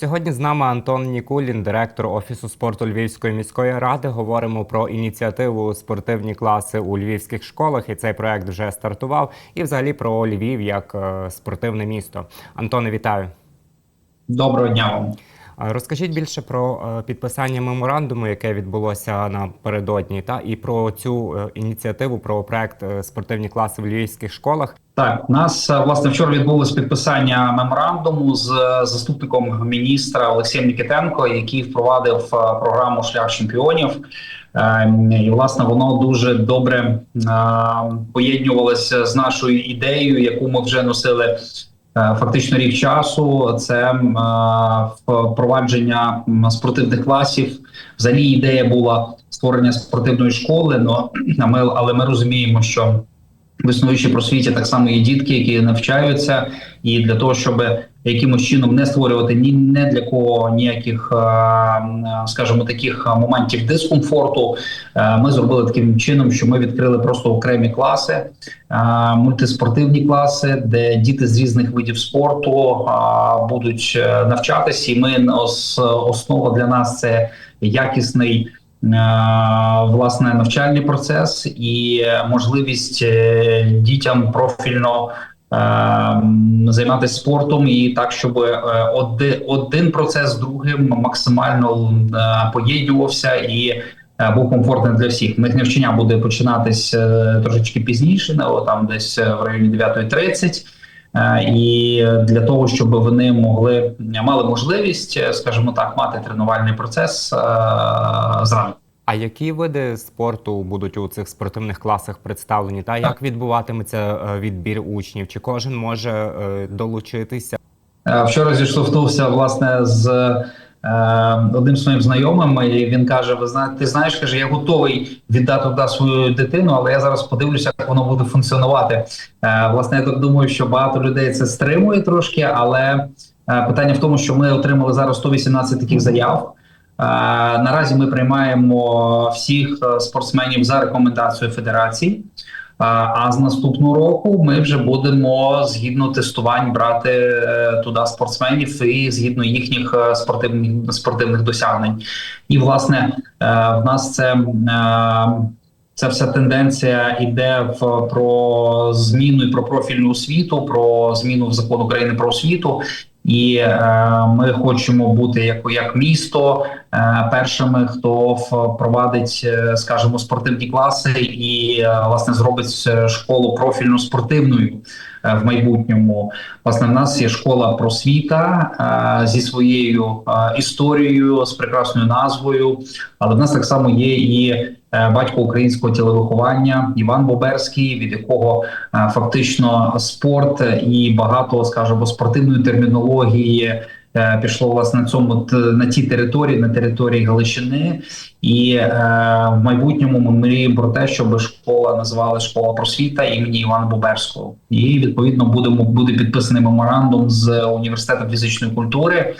Сьогодні з нами Антон Нікулін, директор офісу спорту Львівської міської ради. Говоримо про ініціативу спортивні класи у львівських школах. І цей проект вже стартував. І взагалі про Львів як е, спортивне місто. Антоне, вітаю. Доброго дня вам. Розкажіть більше про е, підписання меморандуму, яке відбулося напередодні, та і про цю е, ініціативу, про проект е, спортивні класи в львівських школах. Так, у нас власне вчора відбулось підписання меморандуму з заступником міністра Олексієм Нікітенко, який впровадив програму Шлях чемпіонів. І власне воно дуже добре поєднувалося з нашою ідеєю, яку ми вже носили фактично рік часу. Це е, впровадження спортивних класів. Взагалі ідея була створення спортивної школи. Але ми розуміємо, що в існуючій просвіті так само є дітки, які навчаються, і для того, щоб якимось чином не створювати ні не для кого ніяких, е, скажімо, таких моментів дискомфорту, е, ми зробили таким чином, що ми відкрили просто окремі класи, е, мультиспортивні класи, де діти з різних видів спорту будуть навчатися. І ми основа для нас це якісний. Е, Власне, навчальний процес і можливість е, дітям профільно е, займатися спортом і так, щоб один процес з другим максимально поєднувався і був комфортним для всіх. В них навчання буде починатись е, трошечки пізніше, ну, там десь в районі 9.30. Е, І для того, щоб вони могли мали можливість, е, скажімо так, мати тренувальний процес е, зранку. А які види спорту будуть у цих спортивних класах представлені? Та як відбуватиметься відбір учнів? Чи кожен може долучитися? Вчора зіштовхнувся власне з одним своїм знайомим. І він каже: Ви знаєте, ти знаєш, каже, я готовий віддати туди свою дитину, але я зараз подивлюся, як воно буде функціонувати. Е, власне, я так думаю, що багато людей це стримує трошки, але е, питання в тому, що ми отримали зараз 118 таких заяв. Е, Наразі ми приймаємо всіх е, спортсменів за рекомендацією федерації. А з наступного року ми вже будемо згідно тестувань брати е, туди спортсменів і згідно їхніх е, спортивних спортивних досягнень. І власне е, в нас це. Ця вся тенденція йде в про зміну і про профільну освіту, про зміну в закон України про освіту, і е, ми хочемо бути як, як місто е, першими, хто впровадить, е, скажімо, спортивні класи і е, власне зробить е, школу профільно спортивною в майбутньому. Власне, в нас є школа просвіта е, зі своєю історією, з прекрасною назвою, але в нас так само є і батько українського тіловиховання Іван Боберський, від якого е, фактично спорт і багато, скажімо, спортивної термінології е, пішло власне на цьому на тій території, на території Галичини, і е, в майбутньому ми мріємо про те, щоб школа називали школа просвіта імені Івана Боберського. І відповідно будемо буде підписаний меморандум з університетом фізичної культури.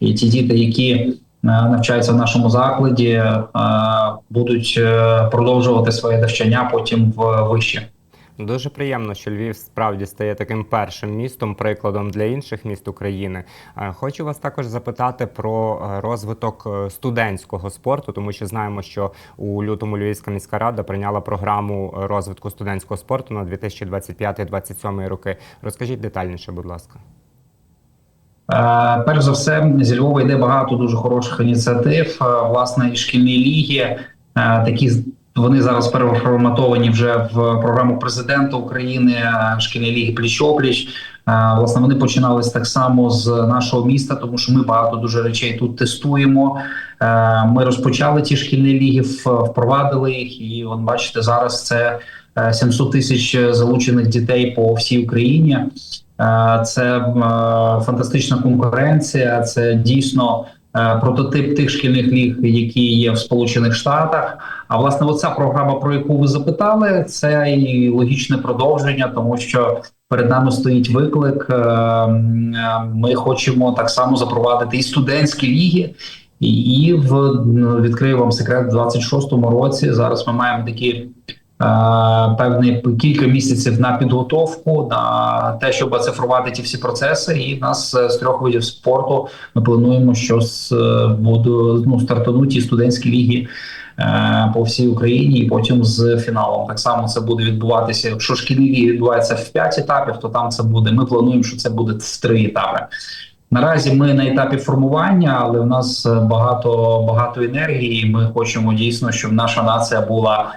І ті діти, які е, навчаються в нашому закладі, е, будуть е, продовжувати своє навчання потім в вище. Дуже приємно, що Львів справді стає таким першим містом, прикладом для інших міст України. Е, Хочу вас також запитати про е, розвиток е, студентського спорту, тому що знаємо, що у лютому Львівська міська рада прийняла програму е, розвитку студентського спорту на 2025-2027 роки. Розкажіть детальніше, будь ласка. Е, Перш за все, зі Львова йде багато дуже хороших ініціатив. Е, Власне, і шкільні ліги е, такі вони зараз переформатовані вже в програму президента України. Шкільні ліги пліч-опліч. Власне, вони починались так само з нашого міста, тому що ми багато дуже речей тут тестуємо. Ми розпочали ті шкільні ліги, впровадили їх, і от бачите, зараз це е, 700 тисяч залучених дітей по всій Україні. Е, Це е, фантастична конкуренція. Це дійсно е, прототип тих шкільних ліг, які є в Сполучених Штатах. А власне, оця програма, про яку ви запитали, це і логічне продовження, тому що перед нами стоїть виклик. Ми хочемо так само запровадити і студентські ліги. І і в ну, відкрию вам секрет в 26-му році. Зараз ми маємо такі е, певний кілька місяців на підготовку, на те, щоб оцифрувати ті всі процеси. І в нас е, з трьох видів спорту ми плануємо, що з е, будуть ну, стартануть ті студентські ліги по всій Україні, і потім з фіналом. Так само це буде відбуватися. Якщо шкільні ліги відбуваються в п'ять етапів, то там це буде. Ми плануємо, що це буде в три етапи. Наразі ми на етапі формування, але в нас багато багато енергії. Ми хочемо дійсно, щоб наша нація була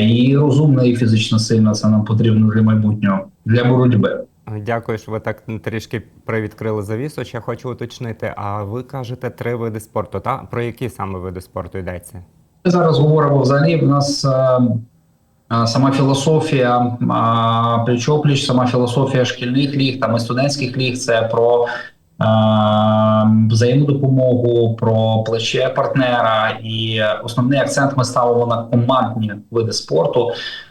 і розумна, і фізично сильна. Це нам потрібно для майбутнього для боротьби. Дякую, що ви так трішки привідкрили завісу. Ще хочу уточнити. А ви кажете три види спорту. Та про які саме види спорту йдеться? Ми зараз говоримо взагалі. В нас е, е, сама філософія е, пліч-опліч, сама філософія шкільних ліг там і студентських ліг. Це про е, взаємодопомогу, про плече партнера. І основний акцент ми ставимо на командні види спорту.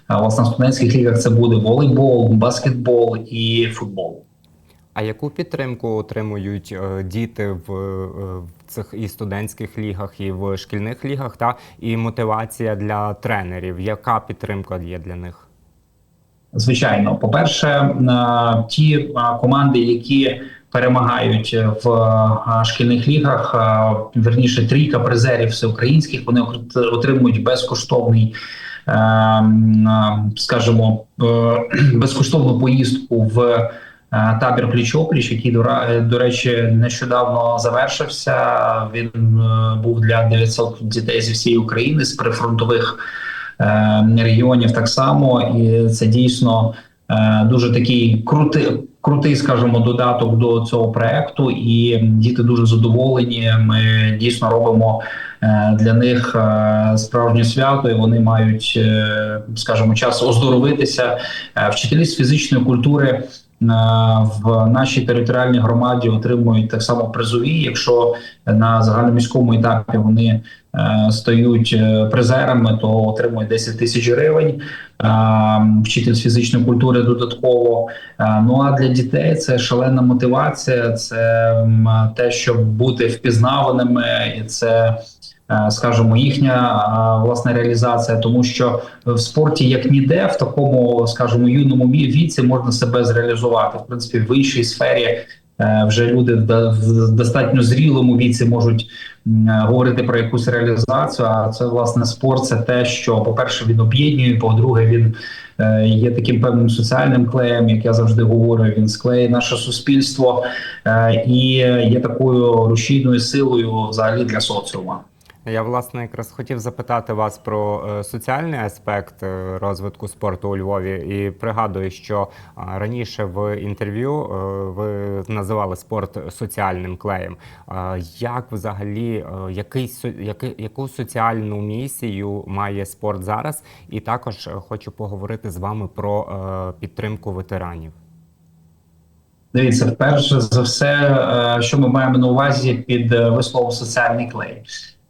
Власне, в студентських лігах це буде волейбол, баскетбол і футбол. А яку підтримку отримують е, діти в, е, в цих і студентських лігах, і в шкільних лігах, та і мотивація для тренерів? Яка підтримка є для них? Звичайно, по-перше, е, ті команди, які перемагають в шкільних лігах, верніше трійка призерів всеукраїнських, вони от- отримують безкоштовний, е, скажімо, е, безкоштовну поїздку в е, табір пліч-опліч, який до речі нещодавно завершився. Він був для 900 дітей зі всієї України з прифронтових регіонів так само, і це дійсно дуже такий крутий, крутий, скажімо, додаток до цього проекту. І діти дуже задоволені. Ми дійсно робимо е, для них е, справжнє свято, і вони мають, е, скажімо, час оздоровитися. Е, Вчителі з фізичної культури. В нашій територіальній громаді отримують так само призові. Якщо на загальноміському етапі вони е, стають е, призерами, то отримують 10 тисяч гривень. Вчитель з фізичної культури додатково. Ну а для дітей це шалена мотивація, це те, щоб бути впізнаваними, і це. Е, Скажімо, їхня е, власна реалізація, тому що в спорті як ніде, в такому, скажімо, юному ві- віці можна себе зреалізувати. В принципі, в іншій сфері е, вже люди в достатньо зрілому віці можуть говорити про якусь реалізацію. А це власне спорт, це те, що, по-перше, він об'єднує, по-друге, він є таким певним соціальним клеєм, як я завжди говорю. Він склеє наше суспільство і є такою рушійною силою взагалі для соціума. Я власне якраз хотів запитати вас про е, соціальний аспект е, розвитку спорту у Львові, і пригадую, що е, раніше в інтерв'ю ви називали спорт соціальним клеєм. Як взагалі який яку соціальну місію має спорт зараз? І також хочу поговорити з вами про підтримку ветеранів. Дивіться, перше за все, що ми маємо на увазі під висловом соціальний клей.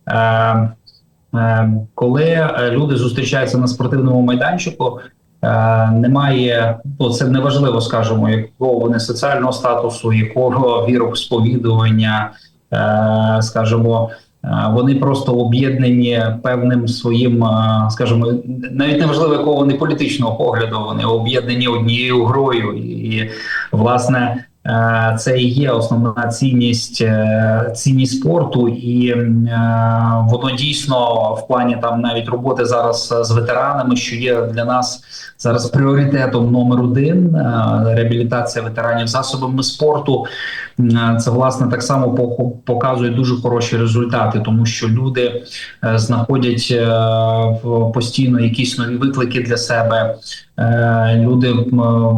Е, е, Коли е, люди зустрічаються на спортивному майданчику, е, немає, ну це неважливо, скажімо, якого вони соціального статусу, якого віросповідування, е, скажімо, вони просто об'єднані певним своїм, скажімо, навіть неважливо, якого вони політичного погляду, вони об'єднані однією грою і власне. Е, Це і є основна цінність е, цінність спорту, і е, воно дійсно в плані там навіть роботи зараз з ветеранами, що є для нас зараз пріоритетом номер один реабілітація ветеранів засобами спорту. Це власне так само показує дуже хороші результати, тому що люди знаходять постійно якісь нові виклики для себе. Люди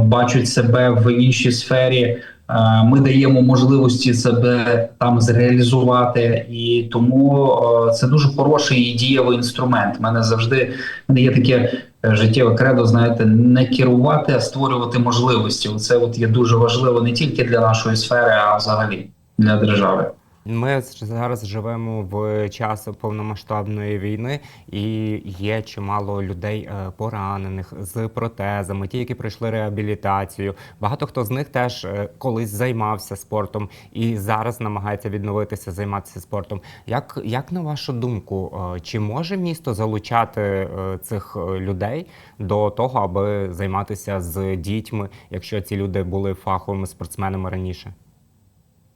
бачать себе в іншій сфері. Е, Ми даємо можливості себе там зреалізувати, і тому е, це дуже хороший і дієвий інструмент. У мене завжди мене є таке е, життєве кредо, знаєте, не керувати, а створювати можливості. Це от є дуже важливо не тільки для нашої сфери, а взагалі для держави. Ми зараз живемо в час повномасштабної війни, і є чимало людей е, поранених з протезами, ті, які пройшли реабілітацію. Багато хто з них теж е, колись займався спортом і зараз намагається відновитися, займатися спортом. Як, як на вашу думку, е, чи може місто залучати цих людей до того, аби займатися з дітьми, якщо ці люди були фаховими спортсменами раніше?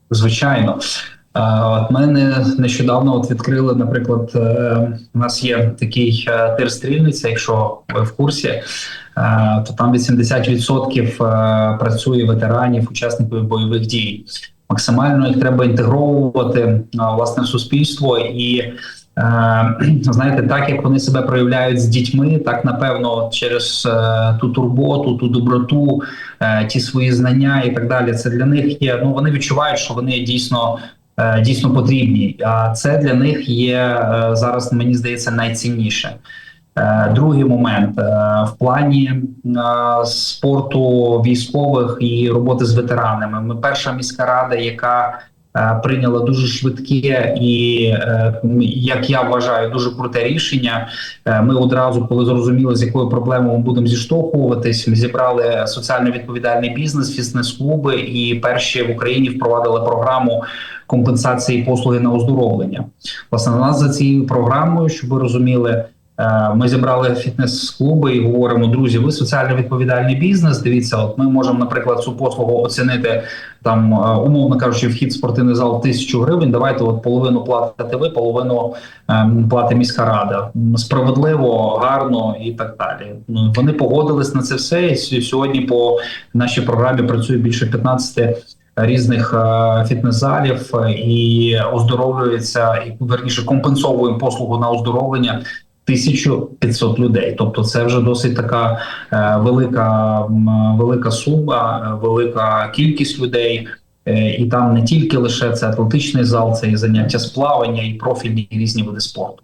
Звичайно. От ми не- нещодавно от відкрили, наприклад, е, у нас є такий е, тир стрільниця, якщо ви в курсі, е, то там 80% е, працює ветеранів, учасників бойових дій. Максимально їх треба інтегровувати власне в суспільство і. Знаєте, так як вони себе проявляють з дітьми, так напевно через ту турботу, ту доброту, ті свої знання і так далі. Це для них є. Ну вони відчувають, що вони дійсно дійсно потрібні. А це для них є е, зараз, мені здається, найцінніше. Е, Другий момент е, в плані е, спорту військових і роботи з ветеранами. Ми перша міська рада, яка е, прийняла дуже швидке і, е, як я вважаю, дуже круте рішення. Е, Ми одразу, коли зрозуміли, з якою проблемою ми будемо зіштовхуватись, ми зібрали соціально відповідальний бізнес, фітнес-клуби і перші в Україні впровадили програму компенсації послуги на оздоровлення. Власне, на нас за цією програмою, щоб ви розуміли. Е, Ми зібрали фітнес-клуби і говоримо, друзі, ви соціально відповідальний бізнес. Дивіться, от ми можемо, наприклад, цю послугу оцінити там, е, умовно кажучи, вхід в спортивний зал тисячу гривень. Давайте от половину платите ви, половину ем, платить міська рада. Справедливо, гарно і так далі. Ну, Вони погодились на це все. І сьогодні по нашій програмі працює більше 15 різних е, фітнес-залів і оздоровлюється, і верніше компенсовуємо послугу на оздоровлення. 1500 людей, тобто це вже досить така е, велика велика сума, е, велика кількість людей. Е, І там не тільки лише це атлетичний зал, це і заняття з плавання, і профільні і різні види спорту.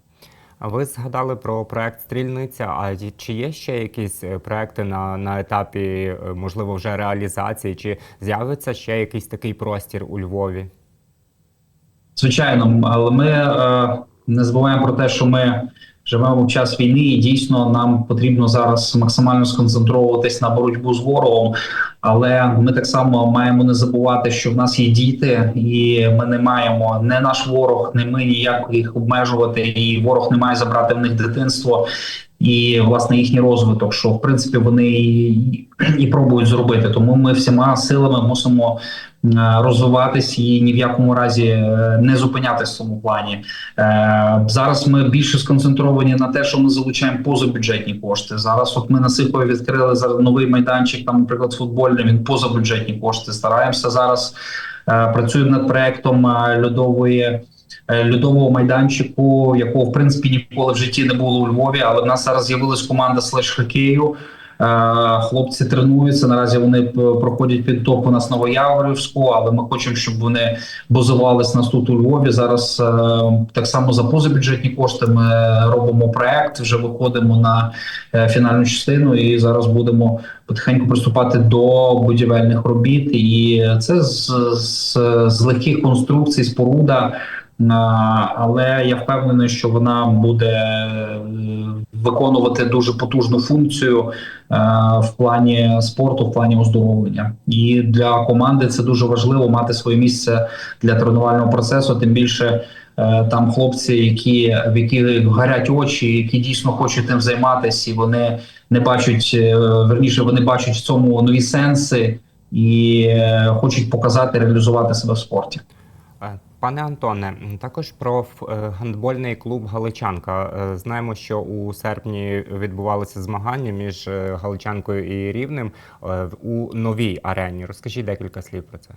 А ви згадали про проект Стрільниця. А чи є ще якісь е, проекти на, на етапі, е, можливо, вже реалізації? Чи з'явиться ще якийсь такий простір у Львові? Звичайно, але ми е, не забуваємо про те, що ми живемо в час війни, і дійсно нам потрібно зараз максимально сконцентруватись на боротьбу з ворогом. Але ми так само маємо не забувати, що в нас є діти, і ми не маємо не наш ворог, не ми ніяк їх обмежувати, і ворог не має забрати в них дитинство. І власне їхній розвиток, що в принципі вони і, і пробують зробити. Тому ми всіма силами мусимо розвиватись і ні в якому разі е, не зупинятись в цьому плані. Е, Зараз ми більше сконцентровані на те, що ми залучаємо позабюджетні кошти. Зараз, от ми на Сихові відкрили зараз новий майданчик, там, наприклад, футбольний. Він позабюджетні кошти. Стараємося зараз. е, Працюємо над проектом е, льодової. е, Льодового майданчику, якого в принципі ніколи в житті не було у Львові, але в нас зараз з'явилась команда слеш хокею. Е, Хлопці тренуються. Наразі вони проходять підтоп у нас Новояворівську, але ми хочемо, щоб вони базувались нас тут у Львові. Зараз е, так само за позабюджетні кошти ми робимо проект. Вже виходимо на е, фінальну частину, і зараз будемо потихеньку приступати до будівельних робіт. І це з, з, з легких конструкцій, споруда. А, Але я впевнений, що вона буде е, виконувати дуже потужну функцію е, в плані спорту, в плані оздоровлення. І для команди це дуже важливо мати своє місце для тренувального процесу. Тим більше е, там хлопці, які в яких горять очі, які дійсно хочуть тим займатися, і вони не бачать е, верніше, вони бачать в цьому нові сенси і е, хочуть показати, реалізувати себе в спорті. Пане Антоне, також про е, гандбольний клуб Галичанка. Е, Знаємо, що у серпні відбувалися змагання між е, Галичанкою і Рівнем у новій арені. Розкажіть декілька слів про це.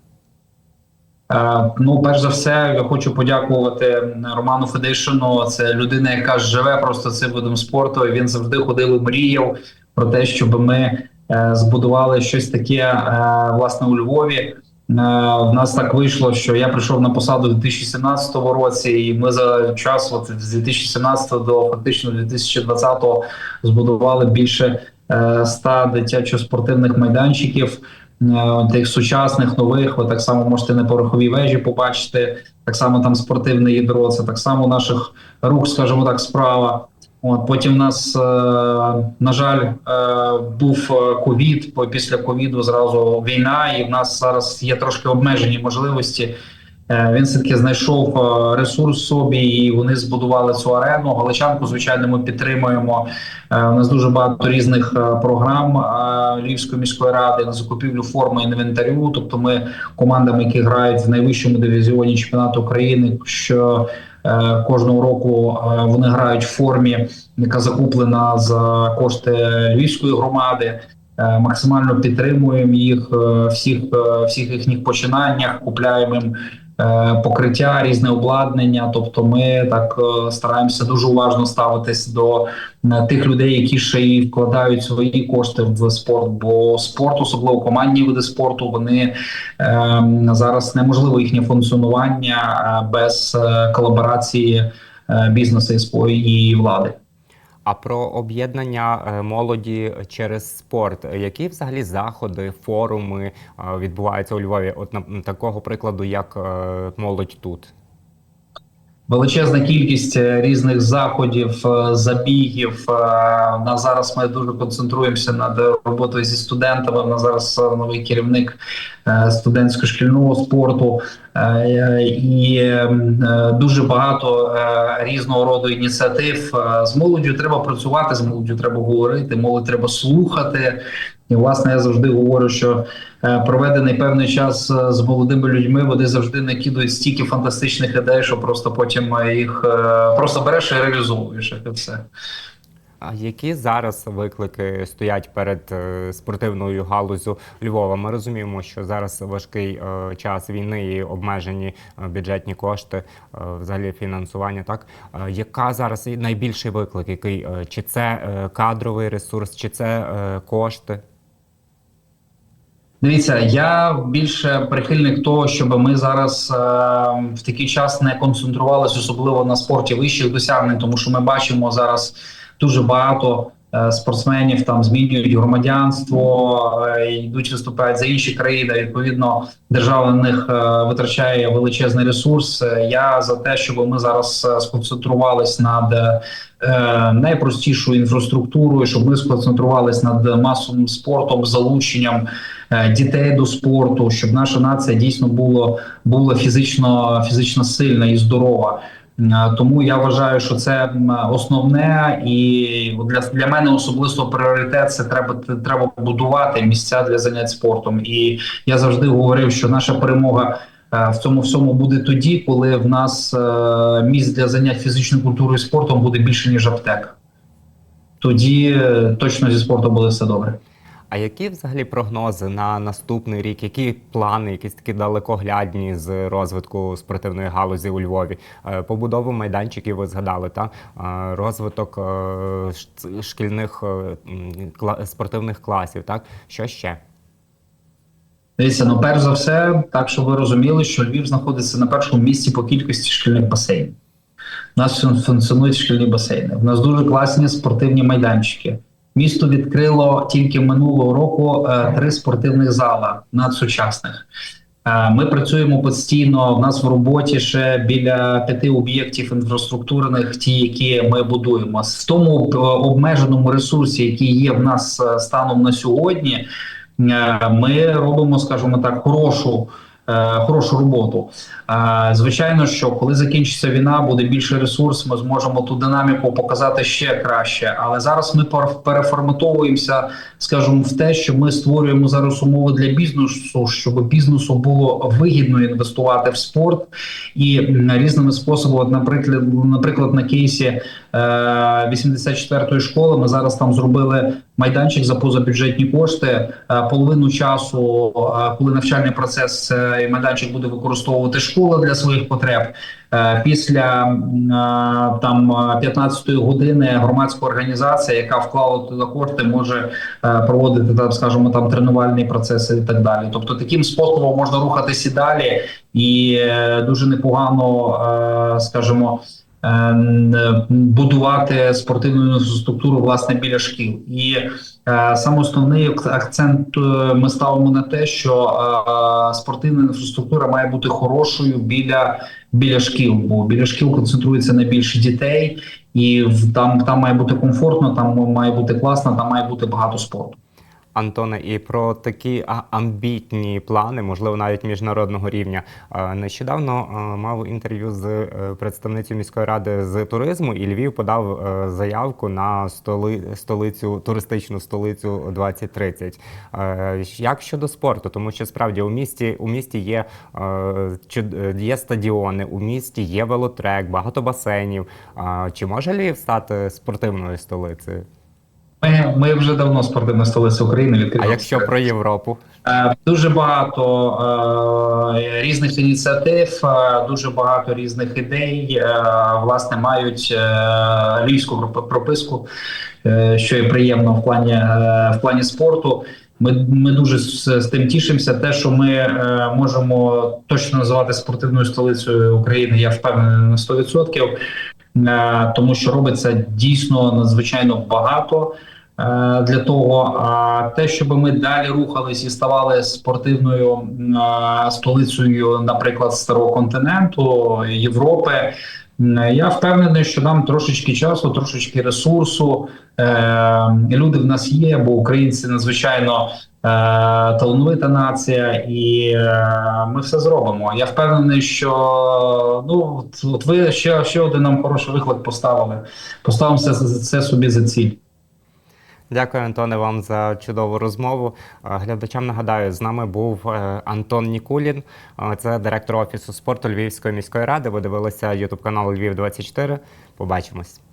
Ну, перш за все, я хочу подякувати Роману Федишину. Це людина, яка живе просто цим видом спорту. Він завжди ходив і мріяв про те, щоб ми збудували щось таке власне у Львові. Е, В нас так вийшло, що я прийшов на посаду у 2017 році, і ми за час, от з 2017 до фактично 2020 збудували більше е, 100 дитячо-спортивних майданчиків. е, тих сучасних нових. Ви так само можете на пороховій вежі побачити. Так само там спортивне ядро. Це так само наших рук, скажімо так, справа. От потім в нас, е, на жаль, е, був е, ковід. Після ковіду зразу війна, і в нас зараз є трошки обмежені можливості. Е, Він все таки знайшов е, ресурс собі, і вони збудували цю арену. Галичанку, звичайно, ми підтримуємо. Е, У нас дуже багато різних програм Львівської міської ради на закупівлю форми інвентарю. Тобто, ми командами, які грають в найвищому дивізіоні чемпіонату України, що кожного року вони грають в формі, яка закуплена за кошти львівської громади. Максимально підтримуємо їх всіх, всіх їхніх починаннях, купляємо їм покриття, різне обладнання. Тобто, ми так е, стараємося дуже уважно ставитись до е, тих людей, які ще й вкладають свої кошти в спорт. Бо спорт, особливо командні види спорту, вони е, зараз неможливо їхнє функціонування е, без е, колаборації е, бізнесу і влади. А про об'єднання е, молоді через спорт. Які взагалі заходи, форуми е, відбуваються у Львові? От на такого прикладу, як е, молодь тут. Величезна кількість е, різних заходів, е, забігів. Е, На зараз ми дуже концентруємося над роботою зі студентами. У зараз новий керівник е, студентсько-шкільного спорту, і дуже багато різного роду ініціатив. З молоддю треба працювати, з молоддю треба говорити, молодь треба слухати. І власне я завжди говорю, що е, проведений певний час е, з молодими людьми вони завжди накидують стільки фантастичних ідей, що просто потім е, їх просто береш і реалізовуєш і все. А які зараз виклики стоять перед спортивною галузю Львова? Ми розуміємо, що зараз важкий час війни і обмежені бюджетні кошти, взагалі фінансування. Так яка зараз найбільший виклик? Який чи це кадровий ресурс, чи це кошти? Дивіться, я більше прихильник того, щоб ми зараз е, в такий час не концентрувалися особливо на спорті вищих досягнень, тому що ми бачимо зараз дуже багато е, спортсменів там змінюють громадянство, е, йдуть виступають за інші країни. Відповідно, держава на них е, витрачає величезний ресурс. Я за те, щоб ми зараз сконцентрувались над найпростішою інфраструктурою, щоб ми сконцентрувались над масовим спортом, залученням дітей до спорту, щоб наша нація дійсно було була фізично фізично сильна і здорова. Е, Тому я вважаю, що це основне, і для, для мене особисто пріоритет це треба треба будувати місця для занять спортом. І я завжди говорив, що наша перемога е, в цьому всьому буде тоді, коли в нас е, місць для занять фізичною культурою і спортом буде більше ніж аптека. Тоді е, точно зі спортом буде все добре. А які взагалі прогнози на наступний рік? Які плани, якісь такі далекоглядні з розвитку спортивної галузі у Львові? Е, Побудову майданчиків ви згадали, та Е, розвиток е, шкільних спортивних класів, так що ще? Дивіться, ну перш за все, так щоб ви розуміли, що Львів знаходиться на першому місці по кількості шкільних басейнів. У нас функціонують шкільні басейни. У нас дуже класні спортивні майданчики. Місто відкрило тільки минулого року е, три спортивних зала надсучасних. Е, Ми працюємо постійно. У нас в роботі ще біля п'яти об'єктів інфраструктурних, ті, які ми будуємо. В тому е, обмеженому ресурсі, який є в нас станом на сьогодні, ми робимо, скажімо так, хорошу. Е, Хорошу роботу. Е, Звичайно, що коли закінчиться війна, буде більше ресурс. Ми зможемо ту динаміку показати ще краще. Але зараз ми пер- переформатовуємося, скажімо, в те, що ми створюємо зараз умови для бізнесу, щоб бізнесу було вигідно інвестувати в спорт і різними способами. Наприклад, наприклад, на кейсі е, 84-ї школи ми зараз там зробили майданчик за позабюджетні кошти. Е, Половину часу, е, коли навчальний процес цей майданчик буде використовувати школа для своїх потреб. Е, Після е, там е, 15-ї години громадська організація, яка вклала туди кошти, може е, проводити там, скажімо, там тренувальні процеси і так далі. Тобто, таким способом можна рухатися і далі, і е, дуже непогано, е, скажімо. Е, н- будувати спортивну інфраструктуру власне біля шкіл. І е, саме основний акцент е, ми ставимо на те, що е, спортивна інфраструктура має бути хорошою біля, біля шкіл, бо біля шкіл концентрується найбільше дітей, і там, там має бути комфортно, там має бути класно, там має бути багато спорту. Антоне, і про такі амбітні плани, можливо, навіть міжнародного рівня. Нещодавно мав інтерв'ю з е, представницею міської ради з туризму, і Львів подав е, заявку на столи, столицю, туристичну столицю 2030. Е, Як щодо спорту? Тому що справді у місті у місті є, є стадіони, у місті є велотрек, багато басейнів. Чи може Львів стати спортивною столицею? Ми, ми вже давно спортивна столиця України А якщо про Європу? Е, Дуже багато е, різних ініціатив, е, дуже багато різних ідей. е, власне мають е, львівську прописку, е, що є приємно в плані е, в плані спорту. Ми, ми дуже з, з тим тішимося. Те, що ми е, можемо точно називати спортивною столицею України, я впевнений на 100%, е, тому що робиться дійсно надзвичайно багато для того. А те, щоб ми далі рухались і ставали спортивною е, столицею, наприклад, старого континенту Європи. Я впевнений, що нам трошечки часу, трошечки ресурсу. Е, люди в нас є, бо українці надзвичайно е, талановита нація, і е, ми все зробимо. Я впевнений, що ну от, ви ще, ще один нам хороший виклик поставили. Поставимо це, це собі за ціль. Дякую, Антоне, вам за чудову розмову. Е, Глядачам нагадаю, з нами був е, Антон Нікулін, е, це директор офісу спорту Львівської міської ради. Ви дивилися Ютуб канал Львів 24 Побачимось.